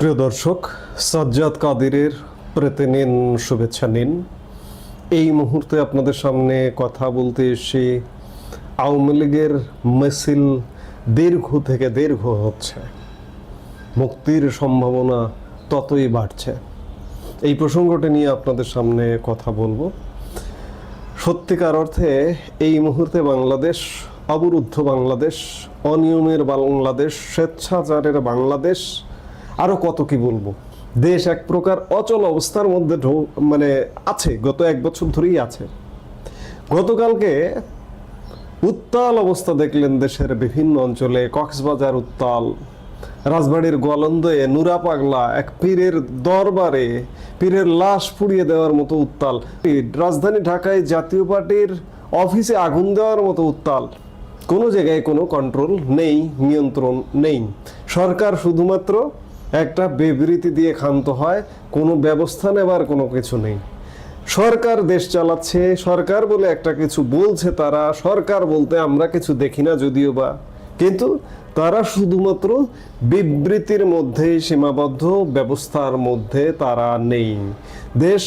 প্রিয় দর্শক, সাজ্জাদ কাদিরের প্রেতে নিন শুভেচ্ছা নিন। এই মুহূর্তে আপনাদের সামনে কথা বলতে এসে আওয়ামী লীগের মিছিল দীর্ঘ থেকে দীর্ঘ হচ্ছে। মুক্তির সম্ভাবনা ততই বাড়ছে। এই প্রসঙ্গটি নিয়ে আপনাদের সামনে কথা বলব। সত্যিকার অর্থে এই মুহূর্তে বাংলাদেশ, অবরুদ্ধ বাংলাদেশ, অনিয়মের বাংলাদেশ, স্বেচ্ছাচারের বাংলাদেশ আরও কত কি বলব? দেশ এক প্রকার অচল অবস্থার মধ্যে মানে আছে, গত এক বছর ধরেই আছে। গতকালকে উত্তাল অবস্থা দেখলেন দেশের বিভিন্ন অঞ্চলে, কক্সবাজার উত্তাল, রাজবাড়ির গোয়ালন্দে নুরা পাগলা এক পীরের দরবারে পীরের লাশ পুড়িয়ে দেওয়ার মতো উত্তাল। রাজধানী ঢাকায় জাতীয় পার্টির অফিসে আগুন দেওয়ার মতো উত্তাল। কোনো জায়গায় কোনো কন্ট্রোল নেই, নিয়ন্ত্রণ নেই। সরকার শুধুমাত্র একটা বিবৃতি দিয়ে ক্ষান্ত হয়, কোনো ব্যবস্থা নেবার কোনো কিছু নেই। সরকার দেশ চালাচ্ছে, সরকার বলে একটা কিছু বলছে তারা, সরকার বলতে আমরা কিছু দেখি না যদিও বা। কিন্তু তারা শুধুমাত্র বিবৃতির মধ্যেই সীমাবদ্ধ, ব্যবস্থার মধ্যে তারা নেই। দেশ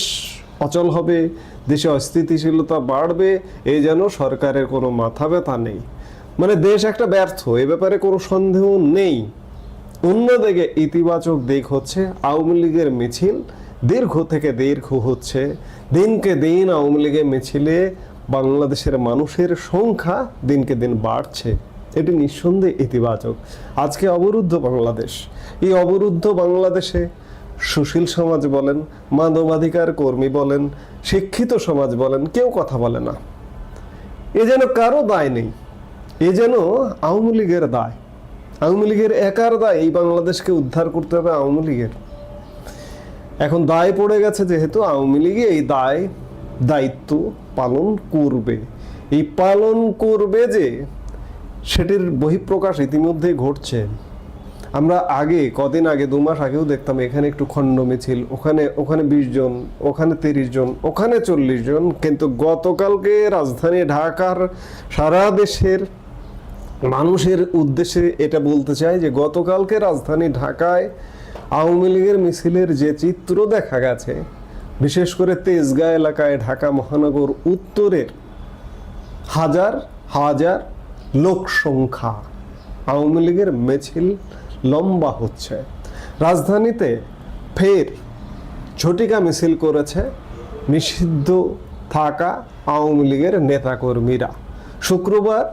অচল হবে, দেশে অস্থিতিশীলতা বাড়বে এই যেন সরকারের কোনো মাথা ব্যথা নেই। মানে দেশ একটা ব্যর্থ, এ ব্যাপারে কোনো সন্দেহ নেই। অন্যদিকে ইতিবাচক দিক হচ্ছে আওয়ামী লীগের মিছিল। দীর্ঘ থেকে দীর্ঘ হচ্ছে। দিনকে দিন আওয়ামী লীগের মিছিলে বাংলাদেশের মানুষের সংখ্যা দিনকে দিন বাড়ছে। এটি নিঃসন্দেহে ইতিবাচক। আজকে অবরুদ্ধ বাংলাদেশ। এই অবরুদ্ধ বাংলাদেশে সুশীল সমাজ বলেন, মানবাধিকার কর্মী বলেন, শিক্ষিত সমাজ বলেন, কেউ কথা বলে না। এ যেন কারও দায় নেই। এ যেন আওয়ামী লীগের দায়। আওয়ামী লীগের একার দায় এই বাংলাদেশকে উদ্ধার করতে হবে আওয়ামী লীগের। এখন দায় পড়ে গেছে যেহেতু আওয়ামী লীগে এই দায়, দায়িত্ব পালন করবে। এই পালন করবে যে সেটির বহিঃপ্রকাশ ইতিমধ্যেই ঘটছে। আমরা আগে, কদিন আগে, দু মাস আগেও দেখতাম এখানে একটু খণ্ড মিছিল, ওখানে ওখানে বিশ জন, ওখানে তিরিশ জন, ওখানে চল্লিশ জন, কিন্তু গতকালকে রাজধানী ঢাকার সারা দেশের মানুষের উদ্দেশ্যে এটা বলতে চাই যে গতকালকে রাজধানী ঢাকায় আওয়ামী লীগের মিছিলের যে চিত্র দেখা গেছে, বিশেষ করে তেজগাঁ এলাকায় ঢাকা মহানগর উত্তরের হাজার হাজার লোক সংখ্যা আওয়ামী লীগের মিছিল লম্বা হচ্ছে। রাজধানীতে ফের ঝটিকা মিছিল করেছে নিষিদ্ধ থাকা আওয়ামী লীগের নেতাকর্মীরা। শুক্রবার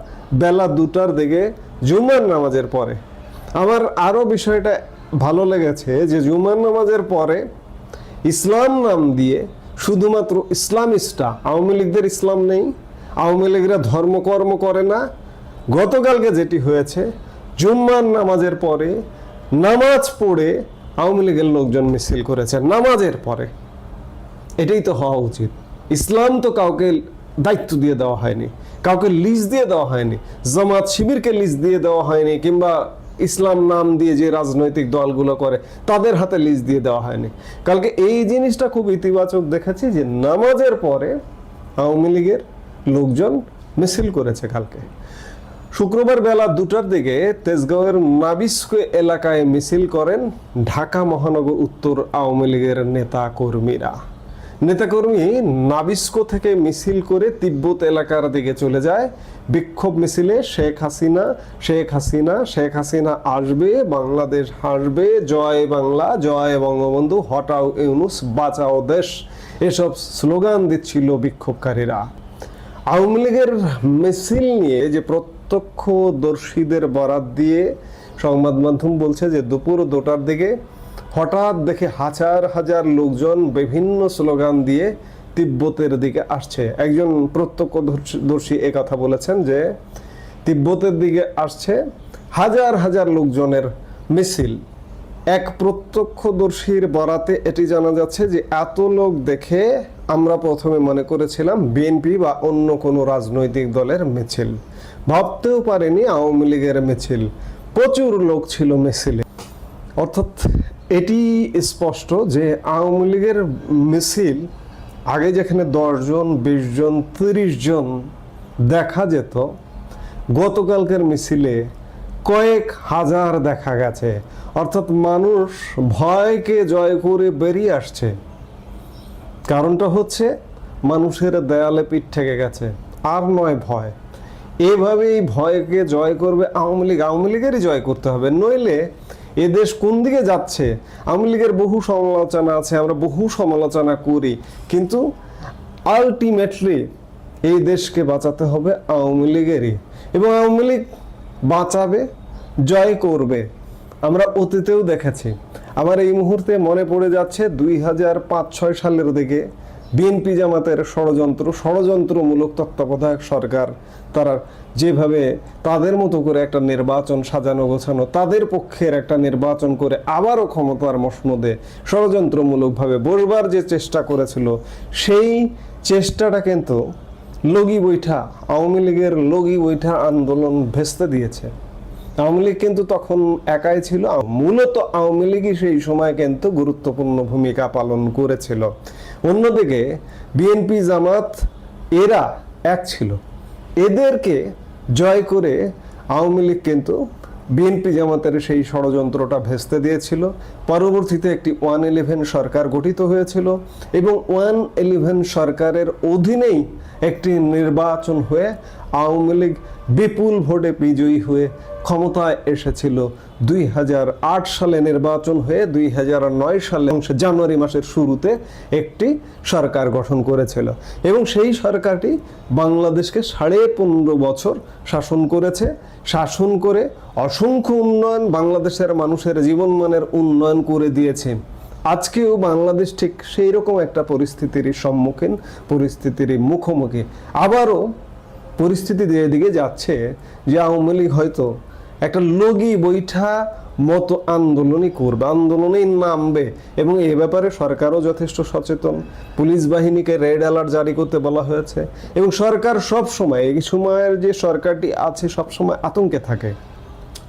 বেলা দুটার দিকে জুমার নামাজের পরে। আমার আরও বিষয়টা ভালো লেগেছে যে জুমার নামাজের পরে ইসলাম নাম দিয়ে শুধুমাত্র ইসলামিস্টরা, আওয়ামী লীগদের ইসলাম নেই, আওয়ামী লীগরা ধর্মকর্ম করে না। গতকালকে যেটি হয়েছে জুম্মার নামাজের পরে নামাজ পড়ে আওয়ামী লীগের লোকজন মিছিল করেছে, নামাজের পরে। এটাই তো হওয়া উচিত। ইসলাম তো কাউকে দায়িত্ব দিয়ে দেওয়া হয়নি। কাউকে লিজ দিয়ে দেওয়া হয়নি। জামাত শিবিরকে লিজ দিয়ে দেওয়া হয়নি কিংবা ইসলাম নাম দিয়ে যে রাজনৈতিক দলগুলো করে, তাদের হাতে লিজ দিয়ে দেওয়া হয়নি। কালকে এই জিনিসটা খুব ইতিবাচক দেখেছি যে নামাজের পরে আওয়ামী লীগের লোকজন মিছিল করেছে কালকে। শুক্রবার বেলা দুটার দিকে তেজগাঁওয়ের নাবিস্কো এলাকায় মিছিল করেন ঢাকা মহানগর উত্তর আওয়ামী লীগের নেতা কর্মীরা। নেতাকর্মী নাবিস্কো থেকে মিছিল করে তিব্বত এলাকার দিকে চলে যায়। বিক্ষোভ মিছিলে শেখ হাসিনা শেখ হাসিনা শেখ হাসিনা আসবে, বাংলাদেশ হাসবে, জয় বাংলা, জয় বঙ্গবন্ধু, হটাও ইউনুস, বাঁচাও দেশ। এসব স্লোগান দিচ্ছিল বিক্ষোভকারীরা। আওয়ামী লীগের মিছিল নিয়ে যে প্রত্যক্ষদর্শীদের বরাত দিয়ে সংবাদ মাধ্যম বলছে যে দুপুর দুটার দিকে হঠাৎ দেখে হাজার হাজার লোকজন বিভিন্ন স্লোগান দিয়ে তিব্বতের দিকে আসছে। একজন প্রত্যক্ষদর্শী কথা বলেছেন যে, তিব্বতের দিকে আসছে হাজার হাজার লোকজনের মিছিল। এক প্রত্যক্ষদর্শীর বরাতে এটি জানা যাচ্ছে যে, এত লোক দেখে আমরা প্রথমে মনে করেছিলাম বিএনপি বা অন্য কোনো রাজনৈতিক দলের মিছিল। ভাবতেও পারেনি আওয়ামী লীগের মিছিল। প্রচুর লোক ছিল মিছিলে। অর্থাৎ এটি স্পষ্ট যে আওয়ামী লীগের মিছিল আগে যেখানে দশজন বিশ জন তিরিশ জন দেখা যেত, গতকালকের মিছিলে কয়েক হাজার দেখা গেছে। অর্থাৎ মানুষ ভয়কে জয় করে বেরিয়ে আসছে। কারণটা হচ্ছে মানুষের দেয়ালে পিঠ থেকে গেছে, আর নয় ভয়। এভাবেই ভয়কে জয় করবে আওয়ামী লীগ। আওয়ামী লীগেরই জয় করতে হবে। নইলে এ দেশ কোন দিকে যাচ্ছে? আওয়ামী লীগের বহু সমালোচনা আছে, আমরা বহু সমালোচনা করি, কিন্তু আলটিমেটলি এই দেশকে বাঁচাতে হবে আওয়ামী লীগেরই। এবং আওয়ামী লীগ বাঁচাবে, জয় করবে, আমরা অতীতেও দেখেছি। আমার এই মুহূর্তে মনে পড়ে যাচ্ছে দুই হাজার পাঁচ, ছয় সালের দিকে বিএনপি জামাতের ষড়যন্ত্র, ষড়যন্ত্রমূলক তত্ত্বাবধায়ক সরকার, তারা যেভাবে তাদের মতো করে একটা নির্বাচন সাজানো, গোছানো, তাদের পক্ষের একটা নির্বাচন করে আবারও ক্ষমতার মসনদে ষড়যন্ত্রমূলকভাবে বসবার যে চেষ্টা করেছিল, সেই চেষ্টাটা কিন্তু লগি বৈঠা, আওয়ামী লীগের লগি বৈঠা আন্দোলন ভেস্তে দিয়েছে। আওয়ামী লীগ কিন্তু তখন একাই ছিল, মূলত আওয়ামী লীগই সেই সময় কিন্তু গুরুত্বপূর্ণ ভূমিকা পালন করেছিল। অন্যদিকে বিএনপি, জামাত এরা এক ছিল। এদেরকে জয় করে আওয়ামী লীগ কিন্তু বিএনপি, জামাতের সেই ষড়যন্ত্রটা ভেস্তে দিয়েছিল। পরবর্তীতে একটি ওয়ান ইলেভেন সরকার গঠিত হয়েছিল এবং ওয়ান ইলেভেন সরকারের অধীনেই একটি নির্বাচন হয়ে আওয়ামী লীগ বিপুল ভোটে বিজয়ী হয়ে ক্ষমতায় এসেছিল দুই হাজার আট সালে নির্বাচন হয়ে দুই হাজার নয় সালে জানুয়ারি মাসের শুরুতে একটি সরকার গঠন করেছিল। এবং সেই সরকারটি বাংলাদেশকে সাড়ে পনেরো বছর শাসন করেছে। শাসন করে অসংখ্য উন্নয়ন বাংলাদেশের মানুষের জীবনমানের উন্নয়ন করে দিয়েছে। আজকেও বাংলাদেশ ঠিক সেই রকম একটা পরিস্থিতির সম্মুখীন, পরিস্থিতির মুখোমুখি। আবারও পরিস্থিতি দিয়ে দিকে যাচ্ছে যে আওয়ামী লীগ হয়তো একটা লগি বৈঠা মতো আন্দোলনই করবে, আন্দোলনেই নামবে। এবং এ ব্যাপারে সরকারও যথেষ্ট সচেতন। পুলিশ বাহিনীকে রেড অ্যালার্ট জারি করতে বলা হয়েছে। এবং সরকার সব সময় এই সময়ের যে সরকারটি আছে সব সময় আতঙ্কে থাকে।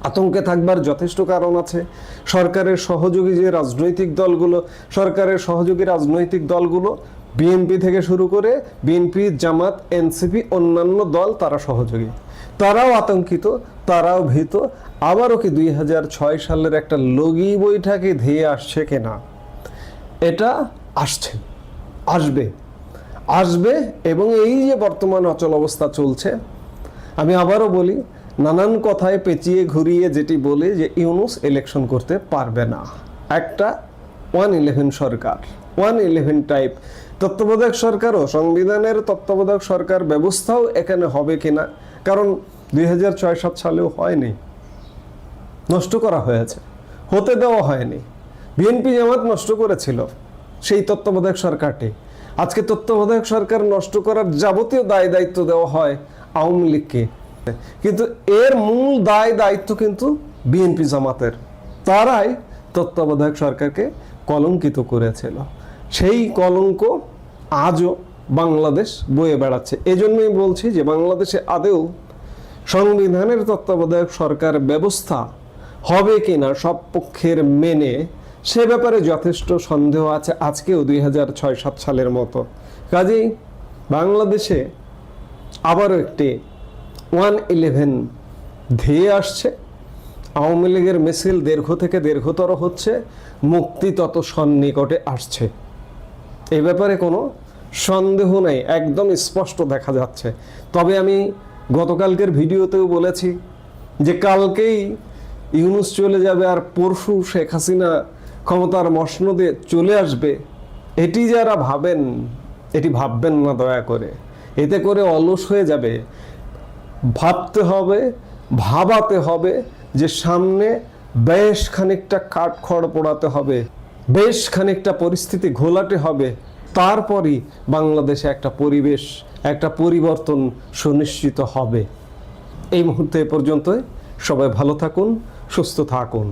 আতঙ্কে থাকবার যথেষ্ট কারণ আছে। সরকারের সহযোগী যে রাজনৈতিক দলগুলো, সরকারের সহযোগী রাজনৈতিক দলগুলো বিএনপি থেকে শুরু করে বিএনপি, জামাত, এনসিপি অন্যান্য দল তারা সহযোগী। তারাও আতঙ্কিত, তারাও ভীত। আবারও কি দুই হাজার ছয় সালের একটা লগি বইটাকে ধেয়ে আসছে কিনা? এটা আসছে, আসবে আসবে এবং এই যে বর্তমান অচল অবস্থা চলছে, আমি আবারও বলি, নানান কথায় পেঁচিয়ে ঘুরিয়ে যেটি বলে যে ইউনুস ইলেকশন করতে পারবে না। একটা ওয়ান ইলেভেন সরকার, ওয়ান ইলেভেন টাইপ তত্ত্বাবধায়ক সরকারও সংবিধানের তত্ত্বাবধায়ক সরকার ব্যবস্থাও এখানে হবে কিনা? কারণ দুই হাজার ছয় সাত সালেও হয়নি। নষ্ট করা হয়েছে। হতে দেওয়া হয়নি। বিএনপি জামাত নষ্ট করেছিল সেই তত্ত্বাবধায়ক সরকারটি। আজকে তত্ত্বাবধায়ক সরকার নষ্ট করার যাবতীয় দায় দায়িত্ব দেওয়া হয় আওয়ামী লীগকে। কিন্তু এর মূল দায় দায়িত্ব কিন্তু বিএনপি জামাতের। তারাই তত্ত্বাবধায়ক সরকারকে কলঙ্কিত করেছিল। সেই কলঙ্ক আজও বাংলাদেশ বয়ে বেড়াচ্ছে। এজন্যই বলছি যে বাংলাদেশে আদেও সংবিধানের তত্ত্বাবধায়ক সরকার ব্যবস্থা হবে কিনা সব পক্ষের মেনে সে ব্যাপারে যথেষ্ট সন্দেহ আছে আজকেও দুই হাজার ছয় সাত সালের মতো। কাজেই বাংলাদেশে আবারও একটি ওয়ান ইলেভেন ধেয়ে আসছে। আওয়ামী লীগের মিছিল দীর্ঘ থেকে দীর্ঘতর হচ্ছে, মুক্তি তত সন্নিকটে আসছে। এই ব্যাপারে কোনো সন্দেহ নেই, একদম স্পষ্ট দেখা যাচ্ছে। তবে আমি গতকালকের ভিডিওতেও বলেছি যে কালকেই ইউনুস চলে যাবে আর পরশু শেখ হাসিনা ক্ষমতার মসনদে চলে আসবে, এটি যারা ভাবেন, এটি ভাববেন না দয়া করে। এতে করে অলস হয়ে যাবে। ভাবতে হবে, ভাবাতে হবে যে সামনে বেশ খানিকটা কাঠখড় পোড়াতে হবে, বেশ খানিকটা পরিস্থিতি ঘোলাটে হবে, তারপরই বাংলাদেশে একটা পরিবেশ, একটা পরিবর্তন সুনিশ্চিত হবে। এই মুহূর্তে পর্যন্ত সবাই ভালো থাকুন, সুস্থ থাকুন।